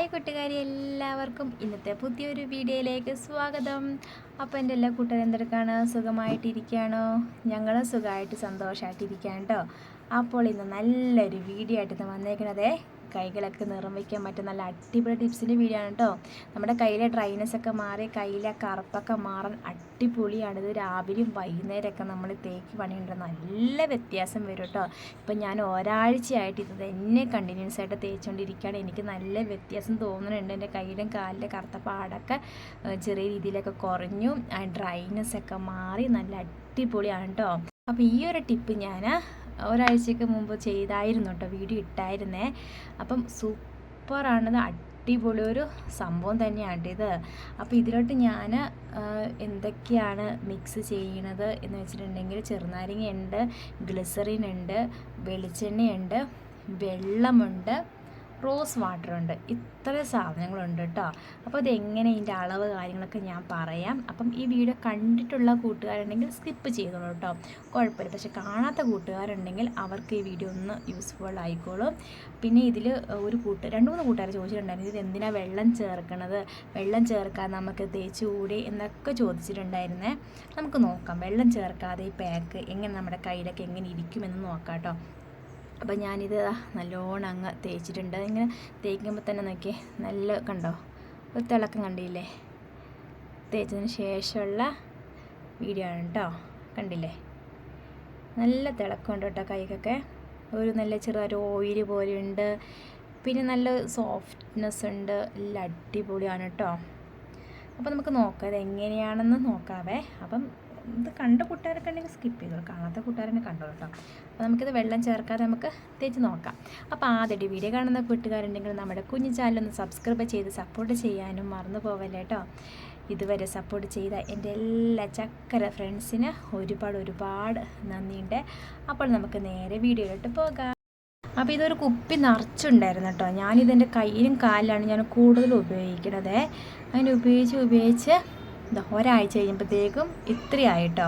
Hi കൂട്ടുകാരി എല്ലാവർക്കും. ഇന്നത്തെ പുതിയൊരു വീഡിയോയിലേക്ക് സ്വാഗതം. അപ്പോൾ എന്റെ എല്ലാ കൂട്ടുകാരും എന്തെടുക്കാണ്? സുഖമായിട്ടിരിക്കുകയാണോ? ഞങ്ങൾ സുഖമായിട്ട് സന്തോഷമായിട്ടിരിക്കുകയാണ് കേട്ടോ. അപ്പോൾ ഇന്ന് നല്ലൊരു വീഡിയോ ആയിട്ട് വന്നേക്കണതേ. കൈകളൊക്കെ നിറം വയ്ക്കാൻ പറ്റും നല്ല അടിപൊളി ടിപ്സിന്റെ വീഡിയോ ആണ് കേട്ടോ നമ്മുടെ കയ്യിലെ ഡ്രൈനസ് ഒക്കെ മാറി കയ്യിലെ കറുപ്പൊക്കെ മാറാൻ അടിപൊളിയാണ് ഇത് രാവിലെയും വൈകുന്നേരമൊക്കെ നമ്മൾ തേക്ക് പണിയുണ്ട് നല്ല വ്യത്യാസം വരും കേട്ടോ ഇപ്പം ഞാൻ ഒരാഴ്ചയായിട്ട് ഇത് തന്നെ കണ്ടിന്യൂസ് ആയിട്ട് തേച്ചുകൊണ്ടിരിക്കുകയാണ്. എനിക്ക് നല്ല വ്യത്യാസം തോന്നുന്നുണ്ട്. എന്റെ കയ്യിലും കാലിലെ കറുത്ത പാടൊക്കെ ചെറിയ രീതിയിലൊക്കെ കുറഞ്ഞു. ആ ഡ്രൈനെസ് ഒക്കെ മാറി നല്ല അടിപൊളിയാണ് കേട്ടോ അപ്പോൾ ഈ ഒരു ടിപ്പ് ഞാൻ ഒരാഴ്ചക്ക് മുമ്പ് ചെയ്തായിരുന്നു കേട്ടോ വീഡിയോ ഇട്ടായിരുന്നേ. അപ്പം സൂപ്പറാണത്. അടിപൊളി ഒരു സംഭവം തന്നെയാണ് ഇത്. അപ്പോൾ ഇതിലോട്ട് ഞാൻ എന്തൊക്കെയാണ് മിക്സ് ചെയ്യണത് എന്ന് വെച്ചിട്ടുണ്ടെങ്കിൽ ചെറുനാരങ്ങയുണ്ട് ഗ്ലിസറിൻ ഉണ്ട് വെളിച്ചെണ്ണയുണ്ട് വെള്ളമുണ്ട് റോസ് വാട്ടർ ഉണ്ട്. ഇത്ര സാധനങ്ങളുണ്ട് കേട്ടോ അപ്പോൾ ഇതെങ്ങനെ ഇതിന്റെ അളവ് കാര്യങ്ങളൊക്കെ ഞാൻ പറയാം. അപ്പം ഈ വീഡിയോ കണ്ടിട്ടുള്ള കൂട്ടുകാരുണ്ടെങ്കിൽ സ്കിപ്പ് ചെയ്തോളൂ കേട്ടോ കുഴപ്പമില്ല. പക്ഷെ കാണാത്ത കൂട്ടുകാരുണ്ടെങ്കിൽ അവർക്ക് ഈ വീഡിയോ ഒന്ന് യൂസ്ഫുൾ ആയിക്കോളും. പിന്നെ ഇതിൽ ഒരു കൂട്ട് രണ്ട് മൂന്ന് കൂട്ടുകാർ ചോദിച്ചിട്ടുണ്ടായിരുന്നു ഇത് എന്തിനാണ് വെള്ളം ചേർക്കണത്? വെള്ളം ചേർക്കാൻ നമുക്ക് തേച്ചുകൂടി എന്നൊക്കെ ചോദിച്ചിട്ടുണ്ടായിരുന്നേ. നമുക്ക് നോക്കാം. വെള്ളം ചേർക്കാതെ ഈ പാക്ക് എങ്ങനെ നമ്മുടെ കയ്യിലൊക്കെ എങ്ങനെ ഇരിക്കുമെന്ന് നോക്കാം കേട്ടോ അപ്പം ഞാനിത് നല്ലോണം അങ്ങ് തേച്ചിട്ടുണ്ട്. ഇങ്ങനെ തേക്കുമ്പോൾ തന്നെ നോക്കിയേ നല്ല കണ്ടോ? ഒരു തിളക്കം കണ്ടില്ലേ? തേച്ചതിന് ശേഷമുള്ള വീഡിയോ ആണ് കേട്ടോ. കണ്ടില്ലേ? നല്ല തിളക്കമുണ്ട് കേട്ടോ കൈക്കൊക്കെ ഒരു നല്ല ചെറിയൊരു ഓയിൽ പോലെയുണ്ട് പിന്നെ നല്ല സോഫ്റ്റ്നെസ് ഉണ്ട്. എല്ലാം അടിപൊളിയാണ് കേട്ടോ. അപ്പോൾ നമുക്ക് നോക്കാം ഇത് എങ്ങനെയാണെന്ന് നോക്കാവേ. അപ്പം ഇത് കണ്ട കൂട്ടുകാരൊക്കെ ഉണ്ടെങ്കിൽ സ്കിപ്പ് ചെയ്തോളൂ. കാണാത്ത കൂട്ടുകാരനെ കണ്ടോളൂ കേട്ടോ അപ്പോൾ നമുക്കിത് വെള്ളം ചേർക്കാതെ നമുക്ക് തേച്ച് നോക്കാം. അപ്പോൾ ആദ്യമായിട്ട് വീഡിയോ കാണുന്ന കൂട്ടുകാരുണ്ടെങ്കിൽ നമ്മുടെ കുഞ്ഞു ചാനലൊന്ന് സബ്സ്ക്രൈബ് ചെയ്ത് സപ്പോർട്ട് ചെയ്യാനും മറന്നു പോവല്ലേ കേട്ടോ ഇതുവരെ സപ്പോർട്ട് ചെയ്ത എന്റെ എല്ലാ ചക്കര ഫ്രണ്ട്സിന് ഒരുപാട് ഒരുപാട് നന്ദിയുണ്ട്. അപ്പോൾ നമുക്ക് നേരെ വീഡിയോയിലോട്ട് പോകാം. അപ്പോൾ ഇതൊരു കുപ്പി നിറച്ചുണ്ടായിരുന്നു കേട്ടോ ഞാനിതെന്റെ കയ്യിലും കാലിലാണ് ഞാൻ കൂടുതൽ ഉപയോഗിക്കണത്. അങ്ങനെ ഉപയോഗിച്ച് ഉപയോഗിച്ച് ഒരാഴ്ച കഴിയുമ്പോഴത്തേക്കും ഇത്രയായിട്ടോ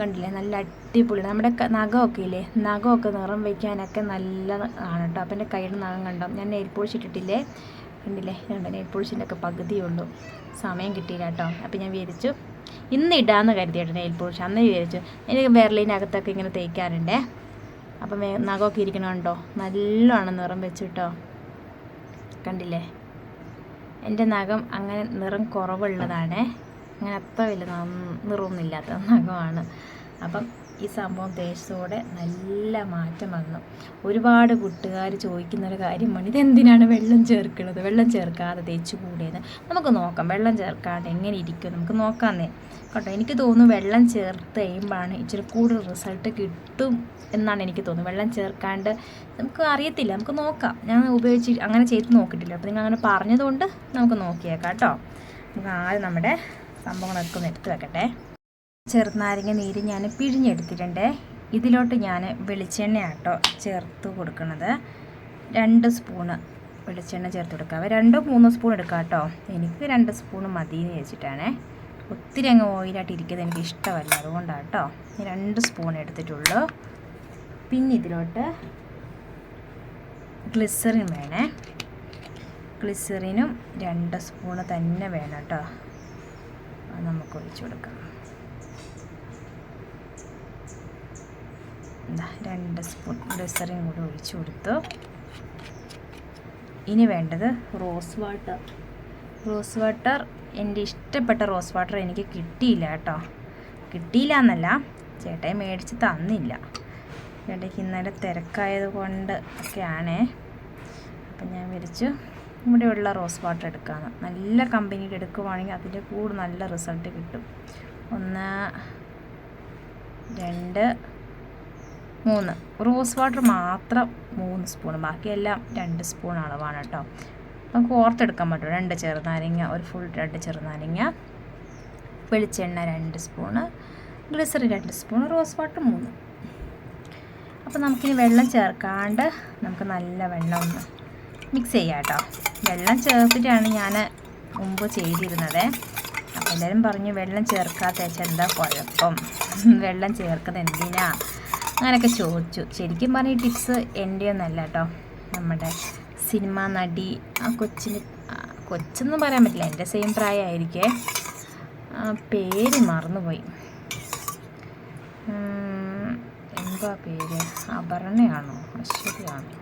കണ്ടില്ലേ? നല്ല അടിപൊളി. നമ്മുടെ നഖമൊക്കെ ഇല്ലേ? നഖമൊക്കെ നിറം വയ്ക്കാനൊക്കെ നല്ല ആണ് കേട്ടോ അപ്പം എന്റെ കയ്യുടെ നഖം കണ്ടോ? ഞാൻ നെയിൽ കണ്ടില്ലേ? കണ്ടോ നെയിൽ പോളിഷിന്റെ ഒക്കെ സമയം കിട്ടിയില്ല കേട്ടോ അപ്പം ഞാൻ വിചാരിച്ചു ഇന്ന് ഇടാമെന്ന് കരുതിയിട്ട് നെയിൽ പോളിഷ്. അന്ന് വിചാരിച്ചു എനിക്ക് വിരലിനകത്തൊക്കെ ഇങ്ങനെ തേക്കാറുണ്ടേ? അപ്പം നഖമൊക്കെ ഇരിക്കണമുണ്ടോ നല്ലോണം നിറം വെച്ചു കേട്ടോ കണ്ടില്ലേ? എന്റെ നഖം അങ്ങനെ നിറം കുറവുള്ളതാണേ. അങ്ങനെ അത്ര വലിയ നിറമൊന്നുമില്ലാത്ത നഖമാണ്. അപ്പം ഈ സംഭവം തേച്ചതോടെ നല്ല മാറ്റം വന്നു. ഒരുപാട് കൂട്ടുകാർ ചോദിക്കുന്ന ഒരു കാര്യമാണ് ഇതെന്തിനാണ് വെള്ളം ചേർക്കുന്നത്? വെള്ളം ചേർക്കാതെ തേച്ച് കൂടിയെന്ന് നമുക്ക് നോക്കാം. വെള്ളം ചേർക്കാണ്ട് എങ്ങനെ ഇരിക്കും? നമുക്ക് നോക്കാമെന്നേ കേട്ടോ എനിക്ക് തോന്നുന്നു വെള്ളം ചേർത്ത് കഴിയുമ്പോഴാണ് ഇച്ചിരി കൂടുതൽ റിസൾട്ട് കിട്ടും എന്നാണ് എനിക്ക് തോന്നുന്നത്. വെള്ളം ചേർക്കാണ്ട് നമുക്ക് അറിയത്തില്ല. നമുക്ക് നോക്കാം. ഞാൻ ഉപയോഗിച്ച് അങ്ങനെ ചെയ്ത് നോക്കിയിട്ടില്ല. അപ്പോൾ നിങ്ങൾ അങ്ങനെ പറഞ്ഞതുകൊണ്ട് നമുക്ക് നോക്കിയേക്കാം കേട്ടോ. നമുക്ക് ആദ്യം നമ്മുടെ സംഭവങ്ങളൊക്കെ ഒന്ന് എടുത്ത് വെക്കട്ടെ. ചെറുനാരങ്ങ നീര് ഞാൻ പിഴിഞ്ഞെടുത്തിട്ടുണ്ട്. ഇതിലോട്ട് ഞാൻ വെളിച്ചെണ്ണ ആട്ടോ ചേർത്ത് കൊടുക്കുന്നത് രണ്ട് സ്പൂണ് വെളിച്ചെണ്ണ ചേർത്ത് കൊടുക്കാം രണ്ടോ മൂന്നോ സ്പൂൺ എടുക്കാം കേട്ടോ എനിക്ക് രണ്ട് സ്പൂൺ മതി എന്ന് വെച്ചിട്ടാണേ ഒത്തിരി അങ്ങ് ഓയിലായിട്ട് ഇരിക്കുന്നത് എനിക്ക് ഇഷ്ടമല്ല. അതുകൊണ്ടാണ് കേട്ടോ രണ്ട് സ്പൂൺ എടുത്തിട്ടുള്ളൂ. പിന്നെ ഇതിലോട്ട് ഗ്ലിസറിൻ വേണേ. ഗ്ലിസറിനും രണ്ട് സ്പൂണ് തന്നെ വേണം കേട്ടോ. നമുക്ക് ഒഴിച്ചു കൊടുക്കാം രണ്ട് സ്പൂൺ ഗ്ലിസറിൻ കൂടി ഒഴിച്ചു കൊടുത്തു ഇനി വേണ്ടത് റോസ് വാട്ടർ റോസ് വാട്ടർ എന്റെ ഇഷ്ടപ്പെട്ട റോസ് വാട്ടർ എനിക്ക് കിട്ടിയില്ല കേട്ടോ. കിട്ടിയില്ല എന്നല്ല ചേട്ടായി മേടിച്ച് തന്നില്ല. ചേട്ടയ്ക്ക് ഇന്നലെ തിരക്കായത് കൊണ്ട് ഒക്കെയാണേ. അപ്പം ഞാൻ വിരിച്ചു ഇവിടെയുള്ള റോസ് വാട്ടർ എടുക്കാമെന്ന് നല്ല കമ്പനിയുടെ എടുക്കുവാണെങ്കിൽ അതിന്റെ കൂടെ നല്ല റിസൾട്ട് കിട്ടും. ഒന്ന് രണ്ട് മൂന്ന്. റോസ് വാട്ടർ മാത്രം മൂന്ന് സ്പൂൺ ബാക്കിയെല്ലാം രണ്ട് സ്പൂൺ അളവാണ് കേട്ടോ. നമുക്ക് ഓർത്തെടുക്കാൻ പറ്റും. രണ്ട് ചെറുനാരങ്ങ ഒരു ഫുൾ രണ്ട് ചെറുനാരങ്ങ വെളിച്ചെണ്ണ രണ്ട് സ്പൂണ് ഗ്ലിസറി രണ്ട് സ്പൂൺ റോസ് വാട്ടർ മൂന്ന്. അപ്പോൾ നമുക്കിനി വെള്ളം ചേർക്കാണ്ട് നമുക്ക് നല്ല വെള്ളം ഒന്ന് മിക്സ് ചെയ്യാം കേട്ടോ. വെള്ളം ചേർത്തിട്ടാണ് ഞാൻ മുമ്പ് ചെയ്തിരുന്നത്. അപ്പോൾ എല്ലാവരും പറഞ്ഞു വെള്ളം ചേർക്കാത്ത എന്താ കുഴപ്പം? വെള്ളം ചേർക്കുന്നത് എന്തിനാ? അങ്ങനെയൊക്കെ ചോദിച്ചു. ശരിക്കും പറഞ്ഞ ടിപ്സ് എന്റെ ഒന്നല്ല കേട്ടോ. നമ്മുടെ സിനിമ നടി ആ കൊച്ചിന് കൊച്ചൊന്നും പറയാൻ പറ്റില്ല. എന്റെ സെയിം പ്രായമായിരിക്കേ. പേര് മറന്നുപോയി. എന്താ പേര്? അപർണയാണോ? അശ്വതിയാണോ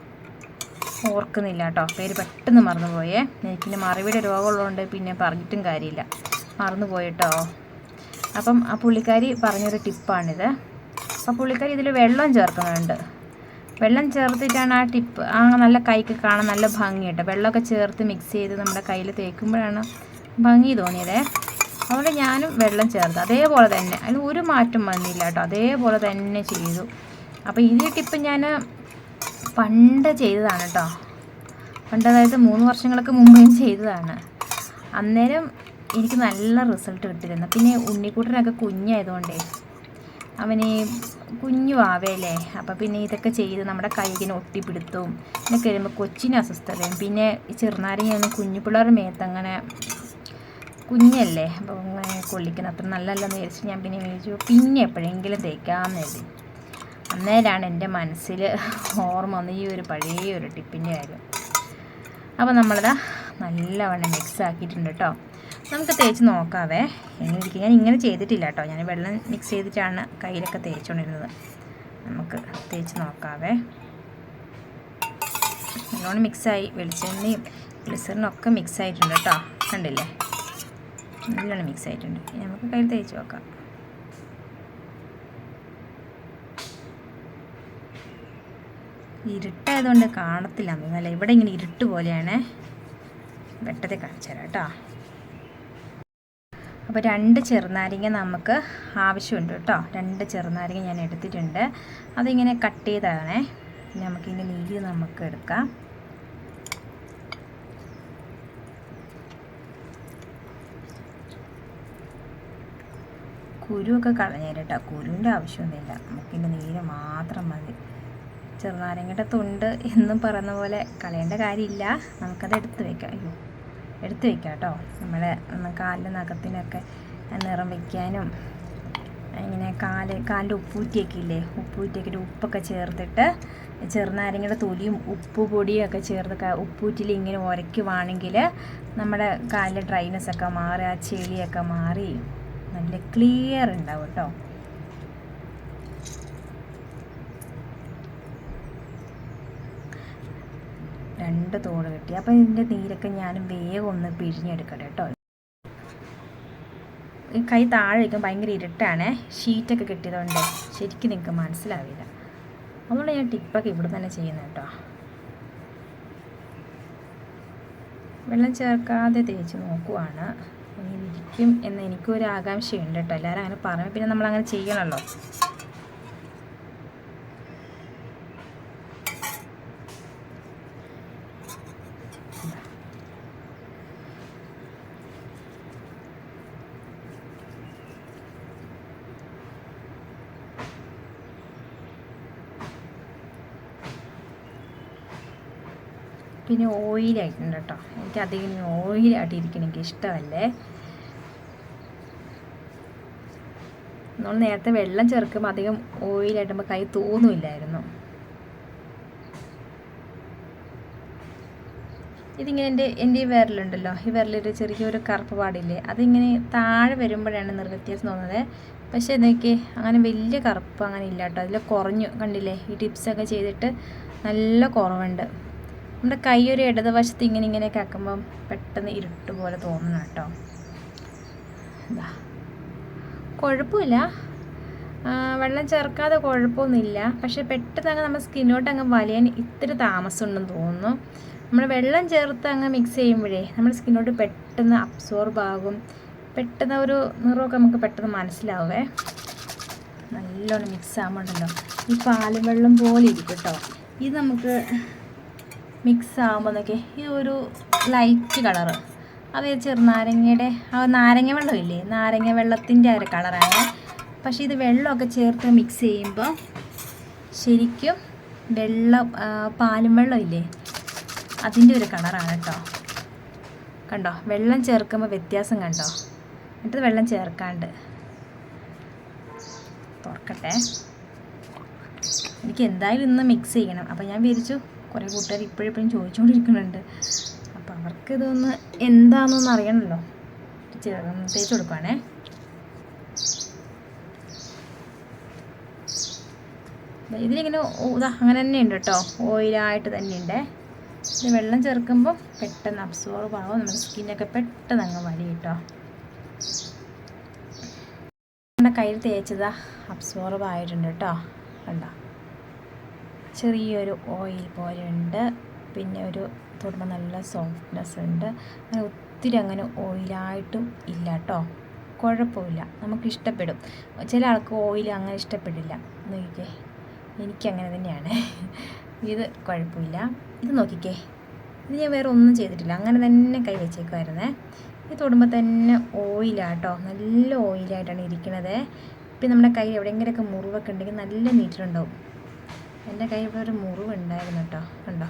ഓർക്കുന്നില്ല കേട്ടോ. പേര് പെട്ടെന്ന് മറന്നുപോയേ. എനിക്കിന്റെ മറവിയുടെ രോഗമുള്ളതുകൊണ്ട് പിന്നെ പറഞ്ഞിട്ടും കാര്യമില്ല. മറന്നുപോയിട്ടോ? അപ്പം ആ പുള്ളിക്കാരി പറഞ്ഞൊരു ടിപ്പാണിത്. അപ്പോൾ പുള്ളിക്കാരി ഇതിൽ വെള്ളം ചേർക്കുന്നുണ്ട്. വെള്ളം ചേർത്തിട്ടാണ് ആ ടിപ്പ്. ആ നല്ല കൈക്ക് കാണാൻ നല്ല ഭംഗി കേട്ടോ വെള്ളമൊക്കെ ചേർത്ത് മിക്സ് ചെയ്ത് നമ്മുടെ കയ്യിൽ തേക്കുമ്പോഴാണ് ഭംഗി തോന്നിയതേ. അതുകൊണ്ട് ഞാനും വെള്ളം ചേർത്ത്. അതേപോലെ തന്നെ. അതിന് ഒരു മാറ്റം വന്നില്ല കേട്ടോ. അതേപോലെ തന്നെ ചെയ്തു. അപ്പോൾ ഈ ടിപ്പ് ഞാൻ പണ്ട് ചെയ്തതാണ് കേട്ടോ പണ്ട് അതായത് മൂന്ന് വർഷങ്ങൾക്ക് മുമ്പ് ഞാൻ ചെയ്തതാണ്. അന്നേരം എനിക്ക് നല്ല റിസൾട്ട് കിട്ടിയിരുന്നു. പിന്നെ ഉണ്ണിക്കൂട്ടനൊക്കെ കുഞ്ഞായതുകൊണ്ടേ അവന് കുഞ്ഞു ആവേലേ. അപ്പോൾ പിന്നെ ഇതൊക്കെ ചെയ്ത് നമ്മുടെ കൈകിന് ഒട്ടിപ്പിടുത്തവും എന്നൊക്കെ വരുമ്പോൾ കൊച്ചിന് അസ്വസ്ഥതയും. പിന്നെ ചെറുനാരങ്ങയൊന്നും കുഞ്ഞു പിള്ളേരുടെ മേത്തങ്ങനെ കുഞ്ഞല്ലേ? അപ്പോൾ അങ്ങനെ കൊള്ളിക്കണം. അത്ര നല്ലല്ലെന്ന് വിചാരിച്ച് ഞാൻ പിന്നെ വിചാരിച്ചു പിന്നെ എപ്പോഴെങ്കിലും തേക്കാമെന്ന് അന്നേരമാണ് എന്റെ മനസ്സിൽ ഓർമ്മ വന്ന ഈ ഒരു പഴയ ഒരു ടിപ്പിന്റെ കാര്യം. അപ്പോൾ നമ്മളിതാ നല്ലവണ്ണം മിക്സ് ആക്കിയിട്ടുണ്ട് കേട്ടോ. നമുക്ക് തേച്ച് നോക്കാവേ. എനിക്ക് ഞാൻ ഇങ്ങനെ ചെയ്തിട്ടില്ല കേട്ടോ. ഞാൻ വെള്ളം മിക്സ് ചെയ്തിട്ടാണ് കയ്യിലൊക്കെ തേച്ചുകൊണ്ടിരുന്നത്. നമുക്ക് തേച്ച് നോക്കാവേ. നല്ലോണം മിക്സായി വെളിച്ചെണ്ണയും ഗ്ലിസറിനും ഒക്കെ മിക്സ് ആയിട്ടുണ്ട് കേട്ടോ. കണ്ടില്ലേ? നല്ലോണം മിക്സ് ആയിട്ടുണ്ട്. നമുക്ക് കയ്യിൽ തേച്ച് നോക്കാം. ഇരുട്ടായതുകൊണ്ട് കാണത്തില്ല. എന്നല്ല ഇവിടെ ഇങ്ങനെ ഇരുട്ട് പോലെയാണ്. വെട്ടത്തെ കാണിച്ചു തരാം കേട്ടോ. അപ്പോൾ രണ്ട് ചെറുനാരങ്ങ നമുക്ക് ആവശ്യമുണ്ട് കേട്ടോ. രണ്ട് ചെറുനാരങ്ങ ഞാൻ എടുത്തിട്ടുണ്ട്. അതിങ്ങനെ കട്ട് ചെയ്താണേ. നമുക്കിതിന്റെ നീര് നമുക്ക് എടുക്കാം. കുരുവൊക്കെ കളഞ്ഞേരട്ടോ കുരുവിന്റെ ആവശ്യമൊന്നുമില്ല. നമുക്കിന്റെ നീര് മാത്രം മതി. ചെറുനാരങ്ങയുടെ തൊണ്ട് എന്നും പറയുന്ന പോലെ കളയേണ്ട കാര്യമില്ല. നമുക്കത് എടുത്ത് വെക്കാം. അയ്യോ എടുത്ത് വെക്കാം കേട്ടോ. നമ്മുടെ കാലിന്റെ നഖത്തിനൊക്കെ നിറം വയ്ക്കാനും ഇങ്ങനെ കാൽ കാലിന്റെ ഉപ്പൂറ്റിയൊക്കെ ഇല്ലേ ഉപ്പൂറ്റിയൊക്കെ ഉപ്പൊക്കെ ചേർത്തിട്ട് ചെറുനാരങ്ങയുടെ തൊലിയും ഉപ്പ് പൊടിയും ഒക്കെ ചേർത്ത് ഉപ്പൂറ്റിൽ ഇങ്ങനെ ഉരയ്ക്കുവാണെങ്കിൽ നമ്മുടെ കാലിലെ ഡ്രൈനസ് ഒക്കെ മാറി ആ ചെളിയൊക്കെ മാറി നല്ല ക്ലിയർ ഉണ്ടാവും കേട്ടോ. രണ്ട് തോട് കിട്ടി. അപ്പോൾ ഇതിന്റെ നീരൊക്കെ ഞാനും വേഗം ഒന്ന് പിഴിഞ്ഞെടുക്കട്ടെ കേട്ടോ. ഈ കൈ താഴെ വയ്ക്കാൻ ഭയങ്കര ഇരുട്ടാണ്. ഷീറ്റൊക്കെ കിട്ടിയതുകൊണ്ട് ശരിക്കും നിങ്ങൾക്ക് മനസ്സിലാവില്ല. അതുകൊണ്ട് ഞാൻ ടിപ്പൊക്കെ ഇവിടെ തന്നെ ചെയ്യുന്നത് കേട്ടോ. വെള്ളം ചേർക്കാതെ തേച്ച് നോക്കുവാണ്. ഇരിക്കും എന്ന് എനിക്കൊരു ആകാംക്ഷയുണ്ട് കേട്ടോ. എല്ലാവരും അങ്ങനെ പറഞ്ഞു പിന്നെ നമ്മളങ്ങനെ ചെയ്യണമല്ലോ. പിന്നെ ഓയിലായിട്ടുണ്ട് കേട്ടോ എനിക്ക് അധികം ഓയിലായിട്ടിരിക്കണം എനിക്ക് ഇഷ്ടമല്ലേ? നമ്മൾ നേരത്തെ വെള്ളം ചേർക്കുമ്പോൾ അധികം ഓയിലായിട്ടുമ്പോൾ കൈ തോന്നുമില്ലായിരുന്നു ഇതിങ്ങനെ എന്റെ എന്റെ ഈ വിരലുണ്ടല്ലോ. ഈ വിരലൊരു ചെറിയൊരു കറുപ്പ് പാടില്ലേ? അതിങ്ങനെ താഴെ വരുമ്പോഴാണ് നിർവ്യത്യാസം തോന്നുന്നത്. പക്ഷേ ഇതൊക്കെ അങ്ങനെ വലിയ കറുപ്പ് അങ്ങനെ ഇല്ല കേട്ടോ അതിൽ കുറഞ്ഞു. കണ്ടില്ലേ? ഈ ടിപ്സൊക്കെ ചെയ്തിട്ട് നല്ല കുറവുണ്ട്. നമ്മുടെ കൈ ഒരു ഇടതുവശത്ത് ഇങ്ങനെ ഇങ്ങനെയൊക്കെ ആക്കുമ്പം പെട്ടെന്ന് ഇരുട്ട് പോലെ തോന്നണം കേട്ടോ. എന്താ കുഴപ്പമില്ല. വെള്ളം ചേർക്കാതെ കുഴപ്പമൊന്നുമില്ല. പക്ഷെ പെട്ടെന്ന് അങ്ങ് നമ്മുടെ സ്കിന്നോട്ട് അങ്ങ് വലിയാൻ ഇത്തിരി താമസമുണ്ടെന്ന് തോന്നുന്നു. നമ്മൾ വെള്ളം ചേർത്ത് അങ്ങ് മിക്സ് ചെയ്യുമ്പോഴേ നമ്മുടെ സ്കിന്നോട്ട് പെട്ടെന്ന് അബ്സോർബ് ആകും. പെട്ടെന്ന് ഒരു നിറമൊക്കെ നമുക്ക് പെട്ടെന്ന് മനസ്സിലാവേ നല്ലോണം മിക്സ് ആകുമ്പോണ്ടല്ലോ ഈ പാലും വെള്ളം പോലെ ഇരിക്കും കേട്ടോ. ഇത് നമുക്ക് മിക്സ് ആകുമ്പോൾ നോക്കിയേ ഈ ഒരു ലൈറ്റ് കളറ് അത് ചെറുനാരങ്ങയുടെ ആ നാരങ്ങ വെള്ളമില്ലേ നാരങ്ങ വെള്ളത്തിന്റെ ഒരു കളറാണ് പക്ഷേ ഇത് വെള്ളമൊക്കെ ചേർത്ത് മിക്സ് ചെയ്യുമ്പോൾ ശരിക്കും വെള്ളം പാലും വെള്ളം ഇല്ലേ? അതിന്റെ ഒരു കളറാണ് കേട്ടോ. കണ്ടോ? വെള്ളം ചേർക്കുമ്പോൾ വ്യത്യാസം കണ്ടോ? എന്നിട്ട് വെള്ളം ചേർക്കാണ്ട് തുറക്കട്ടെ. എനിക്ക് എന്തായാലും ഇന്ന് മിക്സ് ചെയ്യണം. അപ്പോൾ ഞാൻ വിചാരിച്ചു കുറേ കൂട്ടുകാർ ഇപ്പോഴിപ്പോഴും ചോദിച്ചുകൊണ്ടിരിക്കുന്നുണ്ട്. അപ്പോൾ അവർക്ക് ഇതൊന്ന് എന്താണെന്നൊന്ന് അറിയണമല്ലോ ചേർന്ന് തേച്ച് കൊടുക്കുവാണേ. ഇതിലിങ്ങനെ അങ്ങനെ തന്നെ ഉണ്ട് കേട്ടോ. ഓയിലായിട്ട് തന്നെയുണ്ട്. ഇത് വെള്ളം ചേർക്കുമ്പോൾ പെട്ടെന്ന് അബ്സോർബ് ആവും. നമ്മുടെ സ്കിന്നൊക്കെ പെട്ടെന്ന് അങ്ങ് വലിയ കേട്ടോ. നമ്മുടെ കയ്യിൽ തേച്ചതാ അബ്സോർബ് ആയിട്ടുണ്ട് കേട്ടോ. കണ്ടോ? ചെറിയൊരു ഓയിൽ പോലെയുണ്ട്. പിന്നെ ഒരു തൊടുമ്പോൾ നല്ല സോഫ്റ്റ്നെസ് ഉണ്ട്. അങ്ങനെ ഒത്തിരി അങ്ങനെ ഓയിലായിട്ടും ഇല്ല കേട്ടോ കുഴപ്പമില്ല. നമുക്ക് ഇഷ്ടപ്പെടും. ചില ആൾക്ക് ഓയിൽ അങ്ങനെ ഇഷ്ടപ്പെടില്ല. നോക്കിക്കേ. എനിക്കങ്ങനെ തന്നെയാണ്. ഇത് കുഴപ്പമില്ല. ഇത് നോക്കിക്കേ. ഇത് ഞാൻ വേറെ ഒന്നും ചെയ്തിട്ടില്ല. അങ്ങനെ തന്നെ കൈ വെച്ചേക്കുമായിരുന്നേ ഇത് തൊടുമ്പോൾ തന്നെ ഓയിലാട്ടോ നല്ല ഓയിലായിട്ടാണ് ഇരിക്കണത്. ഇപ്പം നമ്മുടെ കൈ എവിടെയെങ്കിലുമൊക്കെ മുറിവൊക്കെ ഉണ്ടെങ്കിൽ നല്ല നീറ്റിലുണ്ടാവും എന്റെ കൈ ഇവിടെ ഒരു മുറിവുണ്ടായിരുന്നു കേട്ടോ. കണ്ടോ?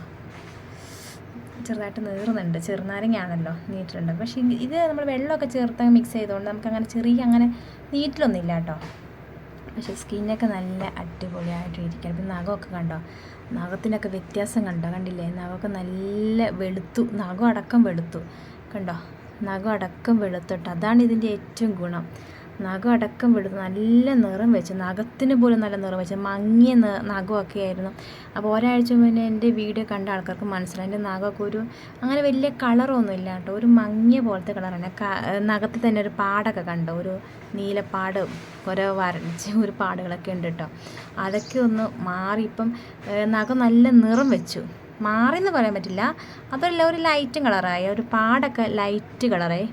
ചെറുതായിട്ട് നീറുന്നുണ്ട്. ചെറുനാരങ്ങയാണല്ലോ നീറ്റിലുണ്ട്. പക്ഷേ ഇത് നമ്മൾ വെള്ളമൊക്കെ ചേർത്ത് മിക്സ് ചെയ്തുകൊണ്ട് നമുക്ക് അങ്ങനെ ചെറിയ അങ്ങനെ നീറ്റിലൊന്നും ഇല്ല കേട്ടോ. പക്ഷേ സ്കിന്നൊക്കെ നല്ല അടിപൊളിയായിട്ട് ഇരിക്കണം പിന്നെ നഖമൊക്കെ കണ്ടോ? നഖത്തിനൊക്കെ വ്യത്യാസം കണ്ടോ? കണ്ടില്ലേ? നഖമൊക്കെ നല്ല വെളുത്തു. നഖം അടക്കം വെളുത്തു. കണ്ടോ? നഖം അടക്കം വെളുത്തിട്ട് അതാണ് ഇതിന്റെ ഏറ്റവും ഗുണം. നഖം അടക്കം വെളുത്ത് നല്ല നിറം വെച്ച്. നഖത്തിന് പോലും നല്ല നിറം വെച്ച്. മങ്ങിയ നഖമൊക്കെ ആയിരുന്നു. അപ്പോൾ ഒരാഴ്ച മുന്നേ എന്റെ വീഡിയോ കണ്ട ആൾക്കാർക്ക് മനസ്സിലായി. എന്റെ നഖമൊക്കെ ഒരു അങ്ങനെ വലിയ കളറൊന്നും ഇല്ല കേട്ടോ. ഒരു മങ്ങിയ പോലത്തെ കളറാണ്. നഖത്തിൽ തന്നെ ഒരു പാടൊക്കെ കണ്ടോ? ഒരു നീലപ്പാട് ഓരോ വരച്ച് ഒരു പാടുകളൊക്കെ ഉണ്ട് കേട്ടോ. അതൊക്കെ ഒന്ന് മാറി ഇപ്പം നഖം നല്ല നിറം വെച്ചു. മാറി എന്ന് പറയാൻ പറ്റില്ല. അതല്ല ഒരു ലൈറ്റും കളറായി ഒരു പാടൊക്കെ ലൈറ്റ് കളറായി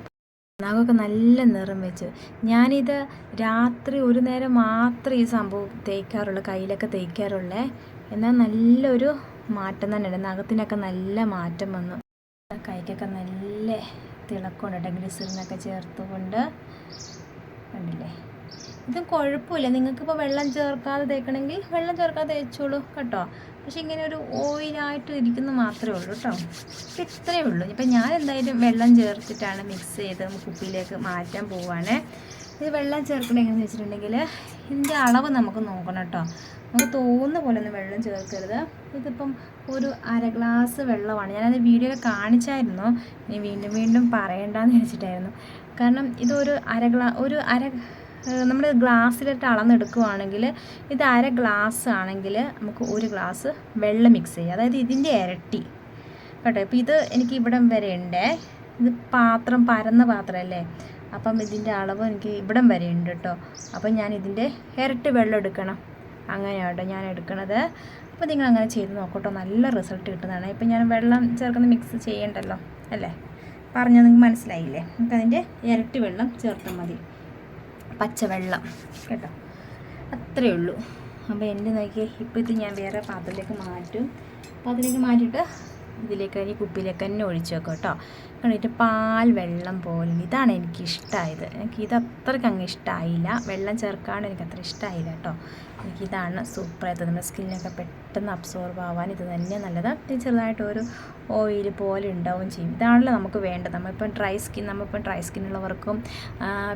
നഖമൊക്കെ നല്ല നിറം വെച്ച്. ഞാനിത് രാത്രി ഒരു നേരം മാത്രമേ ഈ സംഭവം തേക്കാറുള്ളൂ കയ്യിലൊക്കെ തേക്കാറുള്ളേ. എന്നാൽ നല്ലൊരു മാറ്റം തന്നെയുണ്ട്. നഖത്തിനൊക്കെ നല്ല മാറ്റം വന്നു. കൈക്കൊക്കെ നല്ല തിളക്കമുണ്ട്. ഗ്ലിസറിനൊക്കെ ചേർത്തുകൊണ്ട്. കണ്ടില്ലേ? ഇതും കുഴപ്പമില്ല. നിങ്ങൾക്കിപ്പോൾ വെള്ളം ചേർക്കാതെ തേക്കണമെങ്കിൽ വെള്ളം ചേർക്കാതെ തേച്ചോളൂ കേട്ടോ. പക്ഷെ ഇങ്ങനെ ഒരു ഓയിലായിട്ട് ഇരിക്കുന്ന മാത്രമേ ഉള്ളൂ കേട്ടോ. അപ്പം ഇത്രയേ ഉള്ളൂ. ഇപ്പം ഞാൻ എന്തായാലും വെള്ളം ചേർത്തിട്ടാണ് മിക്സ് ചെയ്ത് കുപ്പിയിലേക്ക് മാറ്റാൻ പോവുകയാണ് ഇത് വെള്ളം ചേർക്കണം എങ്ങനെയെന്ന് വെച്ചിട്ടുണ്ടെങ്കിൽ ഇതിന്റെ അളവ് നമുക്ക് നോക്കണം കേട്ടോ. നമുക്ക് തോന്നുന്ന പോലെ ഒന്നും വെള്ളം ചേർക്കരുത്. ഇതിപ്പം ഒരു അര ഗ്ലാസ് വെള്ളമാണ്. ഞാനത് വീഡിയോയിൽ കാണിച്ചായിരുന്നു. ഇനി വീണ്ടും വീണ്ടും പറയണ്ടെന്ന് വെച്ചിട്ടായിരുന്നു കാരണം ഇതൊരു അര ഗ്ലാ ഒരു അര നമ്മൾ ഗ്ലാസ്സിലിട്ട് അളന്നെടുക്കുവാണെങ്കിൽ ഇത് അര ഗ്ലാസ് ആണെങ്കിൽ നമുക്ക് ഒരു ഗ്ലാസ് വെള്ളം മിക്സ് ചെയ്യുക അതായത് ഇതിന്റെ ഇരട്ടി. കേട്ടോ ഇപ്പോൾ ഇത് എനിക്ക് ഇവിടം വരെ ഉണ്ടേ. ഇത് പാത്രം പരന്ന പാത്രമല്ലേ അപ്പം ഇതിന്റെ അളവ് എനിക്ക് ഇവിടം വരെ ഉണ്ട് കേട്ടോ. അപ്പം ഞാൻ ഇതിന്റെ ഇരട്ടി വെള്ളം എടുക്കണം. അങ്ങനെയാണ് കേട്ടോ ഞാൻ എടുക്കണത്. അപ്പോൾ നിങ്ങൾ അങ്ങനെ ചെയ്ത് നോക്കട്ടോ. നല്ല റിസൾട്ട് കിട്ടുന്നതാണ്. ഇപ്പം ഞാൻ വെള്ളം ചേർക്കുന്ന മിക്സ് ചെയ്യണ്ടല്ലോ അല്ലേ? പറഞ്ഞാൽ നിങ്ങൾക്ക് മനസ്സിലായില്ലേ? നമുക്ക് അതിന്റെ ഇരട്ടി വെള്ളം ചേർത്താൽ മതി. പച്ചവെള്ളം. കേട്ടോ? അത്രയേ ഉള്ളൂ. അപ്പോൾ എന്റെ നോക്കിയാൽ ഇപ്പോൾ ഇത് ഞാൻ വേറെ പാത്രത്തിലേക്ക് മാറ്റും. പാത്രത്തിലേക്ക് മാറ്റിയിട്ട് ഇതിലേക്ക് ഈ കുപ്പിയിലേക്ക് തന്നെ ഒഴിച്ചു വെക്കും കേട്ടോ. കണ്ടിട്ട് പാൽ വെള്ളം പോലും. ഇതാണ് എനിക്ക് ഇഷ്ടമായത് എനിക്ക് ഇത് അത്രയ്ക്ക് അങ്ങ് ഇഷ്ടമായില്ല വെള്ളം ചേർക്കാണ്ട് എനിക്ക് അത്ര ഇഷ്ടമായില്ല കേട്ടോ. എനിക്കിതാണ് സൂപ്പറായത് നമ്മുടെ സ്കിന്നിനൊക്കെ പെട്ടെന്ന് അബ്സോർബ് ആവാൻ ഇത് തന്നെ നല്ലത്. ചെറുതായിട്ട് ഒരു ഓയിൽ പോലെ ഉണ്ടാവുകയും ചെയ്യും. ഇതാണല്ലോ നമുക്ക് വേണ്ടത്. നമ്മളിപ്പം ഡ്രൈ സ്കിൻ നമ്മളിപ്പം ഡ്രൈ സ്കിന്നുള്ളവർക്കും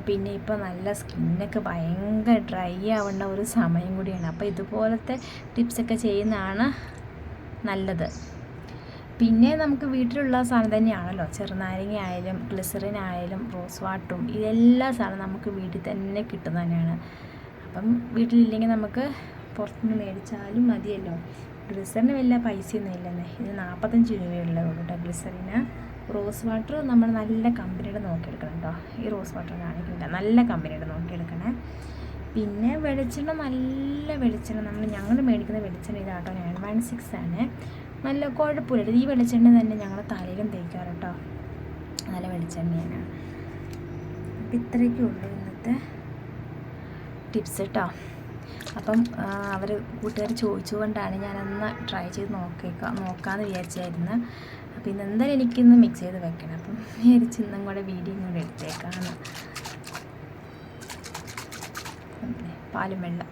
പിന്നെ ഇപ്പം നല്ല സ്കിന്നൊക്കെ ഭയങ്കര ഡ്രൈ ആവേണ്ട ഒരു സമയം കൂടിയാണ്. അപ്പോൾ ഇതുപോലത്തെ ടിപ്സൊക്കെ ചെയ്യുന്നതാണ് നല്ലത്. പിന്നെ നമുക്ക് വീട്ടിലുള്ള സാധനം തന്നെയാണല്ലോ. ചെറുനാരങ്ങ ആയാലും ഗ്ലിസറിൻ ആയാലും റോസ് വാട്ടറും ഇതെല്ലാ സാധനം നമുക്ക് വീട്ടിൽ തന്നെ കിട്ടുന്ന തന്നെയാണ്. അപ്പം വീട്ടിലില്ലെങ്കിൽ നമുക്ക് പുറത്തുനിന്ന് മേടിച്ചാലും മതിയല്ലോ. ഗ്ലിസറിന് വലിയ പൈസയൊന്നും ഇല്ലെന്നേ. ഇത് നാൽപ്പത്തഞ്ച് രൂപയുള്ളേ ഉള്ളൂ കേട്ടോ ഗ്ലിസറിന് റോസ് വാട്ടർ നമ്മൾ നല്ല കമ്പനിയുടെ നോക്കിയെടുക്കണം കേട്ടോ. ഈ റോസ് വാട്ടർ കാണിക്കില്ല നല്ല കമ്പനിയുടെ നോക്കിയെടുക്കണേ. പിന്നെ വെളിച്ചെണ്ണ നല്ല വെളിച്ചെണ്ണ. നമ്മൾ ഞങ്ങൾ മേടിക്കുന്ന വെളിച്ചെണ്ണ ഇതാട്ടോ നയൻ വൺ സിക്സ് ആണ്. നല്ല കുഴപ്പമില്ല. ഈ വെളിച്ചെണ്ണ തന്നെ ഞങ്ങൾ തലയിലും തേക്കാറ് കേട്ടോ നല്ല വെളിച്ചെണ്ണയാണ്. അപ്പം ഇത്രയൊക്കെ ഉള്ളൂ ഇന്നത്തെ ടിപ്സ് കേട്ടോ അപ്പം അവർ കൂട്ടുകാർ ചോദിച്ചുകൊണ്ടാണ് ഞാനൊന്ന് ട്രൈ ചെയ്ത് നോക്കിയേക്കാം നോക്കാമെന്ന് വിചാരിച്ചായിരുന്നു. അപ്പോൾ ഇന്ന് എന്തായാലും എനിക്കിന്ന് മിക്സ് ചെയ്ത് വെക്കണം. അപ്പം വിചാരിച്ച് ഇന്നും കൂടെ വീഡിയോ കൂടെ എടുത്തേക്കാണ്? പാലും വെള്ളം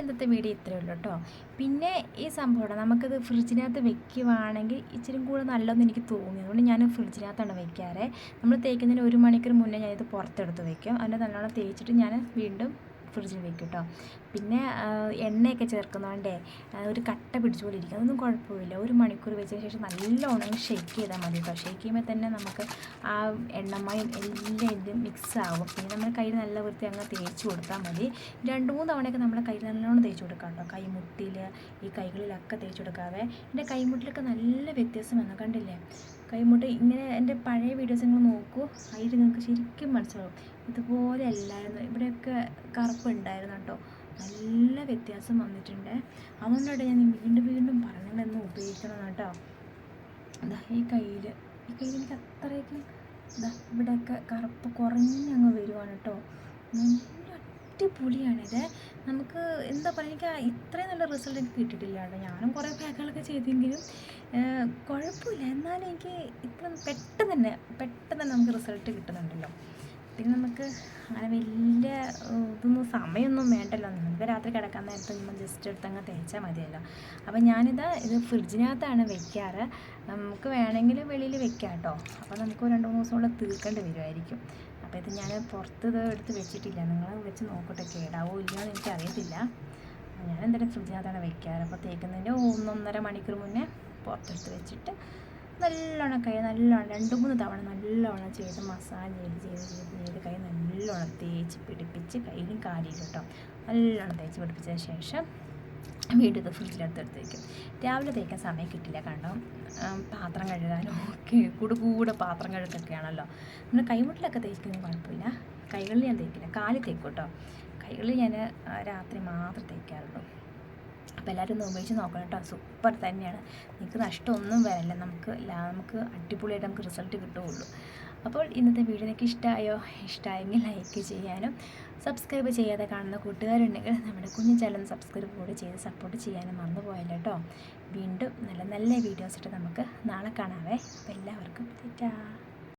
ഇന്നത്തെ വീഡിയോ ഇത്രയേ ഉള്ളൂ കേട്ടോ. പിന്നെ ഈ സംഭവം നമുക്കത് ഫ്രിഡ്ജിനകത്ത് വെക്കുവാണെങ്കിൽ ഇച്ചിരി കൂടെ നല്ലതെന്ന് എനിക്ക് തോന്നി. അതുകൊണ്ട് ഞാൻ ഫ്രിഡ്ജിനകത്താണ് വെക്കാറ്. നമ്മൾ തേക്കുന്നതിന് ഒരു മണിക്കൂർ മുന്നേ ഞാനിത് പുറത്തെടുത്ത് വെക്കും. അതിന്റെ നല്ലോണം തേച്ചിട്ട് ഞാൻ വീണ്ടും ഫ്രിഡ്ജിൽ വെക്കും കേട്ടോ പിന്നെ എണ്ണയൊക്കെ ചേർക്കുന്നതുകൊണ്ടേ ഒരു കട്ട പിടിച്ച പോലെ ഇരിക്കും അതൊന്നും കുഴപ്പമില്ല. ഒരു മണിക്കൂർ വെച്ചതിന് ശേഷം നല്ലോണം ഷേക്ക് ചെയ്താൽ മതി കേട്ടോ ഷേക്ക് ചെയ്യുമ്പോൾ തന്നെ നമുക്ക് ആ എണ്ണമയം എല്ലാം ഇത് മിക്സ് ആകും പിന്നെ നമ്മൾ കയ്യിൽ നല്ല വൃത്തി അങ്ങ് തേച്ച് കൊടുത്താൽ മതി. രണ്ട് മൂന്ന് തവണയൊക്കെ നമ്മുടെ കയ്യിൽ നല്ലോണം തേച്ച് കൊടുക്കാം കേട്ടോ കൈമുട്ടിയിൽ ഈ കൈകളിലൊക്കെ തേച്ച് കൊടുക്കാതെ. എന്റെ കൈമുട്ടിലൊക്കെ നല്ല വ്യത്യാസം വന്നു. കണ്ടില്ലേ? കൈമുട്ട് ഇങ്ങനെ എന്റെ പഴയ വീഡിയോസ് നിങ്ങൾ നോക്കൂ. അതിൽ നിങ്ങൾക്ക് ശരിക്കും മനസ്സിലാവും. ഇതുപോലെ അല്ലായിരുന്നു ഇവിടെയൊക്കെ കറുപ്പ് ഉണ്ടായിരുന്നു കേട്ടോ. നല്ല വ്യത്യാസം വന്നിട്ടുണ്ട്. അതുകൊണ്ടാണ് ഞാൻ വീണ്ടും വീണ്ടും പറഞ്ഞതെന്ന് ഉപയോഗിക്കണം കേട്ടോ. അതാ ഈ കയ്യിൽ ഈ കയ്യിൽ എനിക്ക് അത്രയ്ക്കും ഇതാ ഇവിടെയൊക്കെ കറുപ്പ് കുറഞ്ഞങ്ങ് വരുവാണ് കേട്ടോ. നല്ല അടിപൊളിയാണിത്. നമുക്ക് എന്താ പറയുക എനിക്ക് ഇത്രയും നല്ല റിസൾട്ട് എനിക്ക് കിട്ടിയിട്ടില്ല കേട്ടോ. ഞാനും കുറേ പാക്കുകളൊക്കെ ചെയ്തെങ്കിലും കുഴപ്പമില്ല. എന്നാലും എനിക്ക് ഇത്ര പെട്ടെന്ന് തന്നെ പെട്ടെന്ന് തന്നെ നമുക്ക് റിസൾട്ട് കിട്ടുന്നുണ്ടല്ലോ. പിന്നെ നമുക്ക് അങ്ങനെ വലിയ ഇതൊന്നും സമയമൊന്നും വേണ്ടല്ലോ. നമുക്ക് രാത്രി കിടക്കാൻ നേരത്ത് നമ്മൾ ജസ്റ്റ് എടുത്ത് അങ്ങ് തേച്ചാൽ മതിയല്ലോ. അപ്പം ഞാനിത് ഇത് ഫ്രിഡ്ജിനകത്താണ് വെക്കാറ്. നമുക്ക് വേണമെങ്കിൽ വെളിയിൽ വെക്കാം കേട്ടോ അപ്പോൾ നമുക്ക് രണ്ട് മൂന്ന് ദിവസം കൂടെ തീർക്കേണ്ടി വരുമായിരിക്കും അപ്പോൾ ഇത് ഞാൻ പുറത്ത് ഇത് എടുത്ത് വെച്ചിട്ടില്ല. നിങ്ങൾ വെച്ച് നോക്കട്ടെ കേടാവോ ഇല്ലയോ എന്ന് എനിക്കറിയത്തില്ല. ഞാൻ എന്തായാലും ഫ്രിഡ്ജിനകത്താണ് വെക്കാറ്. അപ്പോൾ തേക്കുന്നതിന്റെ ഒന്നൊന്നര മണിക്കൂർ മുന്നേ പുറത്തെടുത്ത് വെച്ചിട്ട് നല്ലോണം കൈ നല്ലോണം രണ്ട് മൂന്ന് തവണ നല്ലോണം ചെയ്ത് മസാജ് ചെയ്ത് ചെയ്ത് ചെയ്ത് ചെയ്ത് കൈ നല്ലോണം തേച്ച് പിടിപ്പിച്ച് കയ്യിലും കാലിലും കേട്ടോ. നല്ലോണം തേച്ച് പിടിപ്പിച്ചതിന് ശേഷം വീട്ടിൽ ഫ്രിഡ്ജിലെടുത്തെടുത്ത് വയ്ക്കും രാവിലെ തേക്കാൻ സമയം കിട്ടില്ല കാരണം ആം, പാത്രം കഴുകാനും ഒക്കെ കൂടെ കൂടെ പാത്രം കഴുകൊക്കെയാണല്ലോ നമ്മൾ കൈമുട്ടിലൊക്കെ തേക്കുന്നത് കുഴപ്പമില്ല. കൈകളിൽ ഞാൻ തേക്കില്ല. കാലിൽ തേക്കും കേട്ടോ. കൈകളിൽ ഞാൻ രാത്രി മാത്രം തേക്കാറുള്ളൂ. അപ്പോൾ എല്ലാവരും ഉപയോഗിച്ച് നോക്കണം കേട്ടോ. സൂപ്പർ തന്നെയാണ്. നിങ്ങൾക്ക് നഷ്ടമൊന്നും വരില്ല. നമുക്ക് നമുക്ക് അടിപൊളിയായിട്ട് നമുക്ക് റിസൾട്ട് കിട്ടുകയുള്ളൂ. അപ്പോൾ ഇന്നത്തെ വീഡിയോ നിങ്ങൾക്ക് ഇഷ്ടമായോ ഇഷ്ടമായെങ്കിൽ ലൈക്ക് ചെയ്യാനും സബ്സ്ക്രൈബ് ചെയ്യാതെ കാണുന്ന കൂട്ടുകാരുണ്ടെങ്കിൽ നമ്മുടെ കുഞ്ഞു ചാനൽ സബ്സ്ക്രൈബ് കൂടി ചെയ്ത് സപ്പോർട്ട് ചെയ്യാനും മറന്നു പോയല്ലോ കേട്ടോ. വീണ്ടും നല്ല നല്ല വീഡിയോസ് ഇട്ട് നമുക്ക് നാളെ കാണാവേ. അപ്പോൾ എല്ലാവർക്കും ടാറ്റാ